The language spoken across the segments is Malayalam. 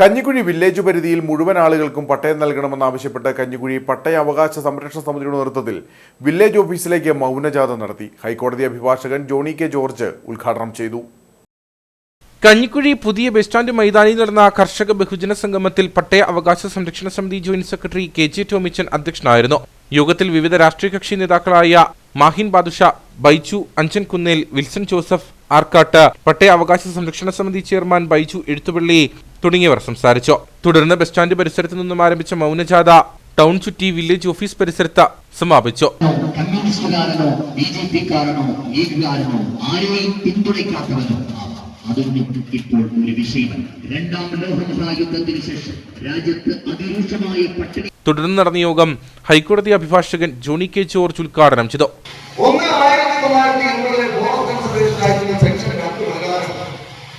കഞ്ഞിക്കുഴി വില്ലേജ് പരിധിയിൽ മുഴുവൻ ആളുകൾക്കും പട്ടയം നൽകണമെന്നാവശ്യപ്പെട്ട് കഞ്ഞിക്കുഴി പട്ടയ അവകാശ സംരക്ഷണ സമിതിയുടെ നേതൃത്വത്തിൽ വില്ലേജ് ഓഫീസിലേക്ക് മൗനജാഥ നടത്തി. ഹൈക്കോടതി അഭിഭാഷകൻ ജോണി കെ ജോർജ് ഉദ്ഘാടനം ചെയ്തു. കഞ്ഞിക്കുഴി പുതിയ ബസ് സ്റ്റാൻഡ് മൈതാനിയിൽ നടന്ന കർഷക ബഹുജന സംഗമത്തിൽ പട്ടയ അവകാശ സംരക്ഷണ സമിതി joint secretary K J Tomichan അധ്യക്ഷനായിരുന്നു. യോഗത്തിൽ വിവിധ രാഷ്ട്രീയ കക്ഷി നേതാക്കളായ മാഹിൻ ബാദുഷ ബൈജു അഞ്ചൻ കുന്നേൽ വിൽസൺ ജോസഫ് ആർക്കാട്ട് പട്ടയ അവകാശ സംരക്ഷണ സമിതി ചെയർമാൻ ബൈജു എഴുത്തുപള്ളി തുടങ്ങിയവർ സംസാരിച്ചു. തുടർന്ന് ബസ് സ്റ്റാൻഡ് പരിസരത്ത് നിന്നും ആരംഭിച്ച മൗനജാഥ ടൗൺ ചുറ്റി വില്ലേജ് ഓഫീസ് പരിസരത്ത് സമാപിച്ചു. കമ്മ്യൂണിസ്റ്റുകാരനോ ബി ജെ പിക്കാരനോ ലീഗുകാരനോ ആരെയും പിന്തുണയ്ക്കാത്തവനോ ആവാം. അതൊന്നും ഇപ്പോൾ ഒരു വിഷയമല്ല. രണ്ടാം ലോകമഹായുദ്ധത്തിന് ശേഷം രാജ്യത്ത് അതിരൂക്ഷമായ പട്ടിണി തുടർന്ന് നടന്ന യോഗം ഹൈക്കോടതി അഭിഭാഷകൻ ജോണി കെ ജോർജ് ഉദ്ഘാടനം ചെയ്തു. ഒന്ന് ആയിരത്തി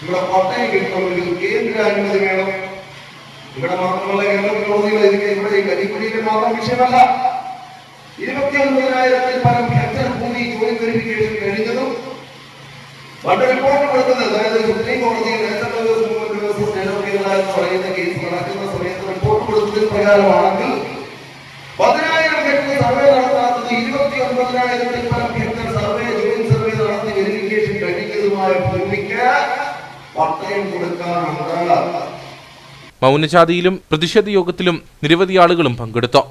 ഇവിടെ പട്ടയം കിട്ടണമെങ്കിൽ കേന്ദ്ര അനുമതി വേണം? ഇവിടെ മാത്രമല്ല കേന്ദ്ര കോടതികൾ ഇവിടെ ഈ കരിക്കുടിയിലെ മാത്രം വിഷയമല്ല. ഇരുപത്തി ഒൻപതിനായിരത്തിൽ പരം ഹെക്ടർ ഭൂമി ജോയിന്റ് വെരിഫിക്കേഷൻ കഴിഞ്ഞതും പണ്ട് റിപ്പോർട്ട് കൊടുക്കുന്നത് അതായത് സുപ്രീം ദിവസം നിലവിലായി പറയുന്ന കേസ് നടക്കുന്ന സമയത്ത് റിപ്പോർട്ട് കൊടുത്തതിന് പ്രകാരമാണെങ്കിൽ പതിനായിരം ഹെക്ടർ സർവേ നടത്താത്തത് ഇരുപത്തി ഒൻപതിനായിരത്തിൽ പരം മൗനജാഥയിലും പ്രതിഷേധ യോഗത്തിലും നിരവധി ആളുകളും പങ്കെടുത്തു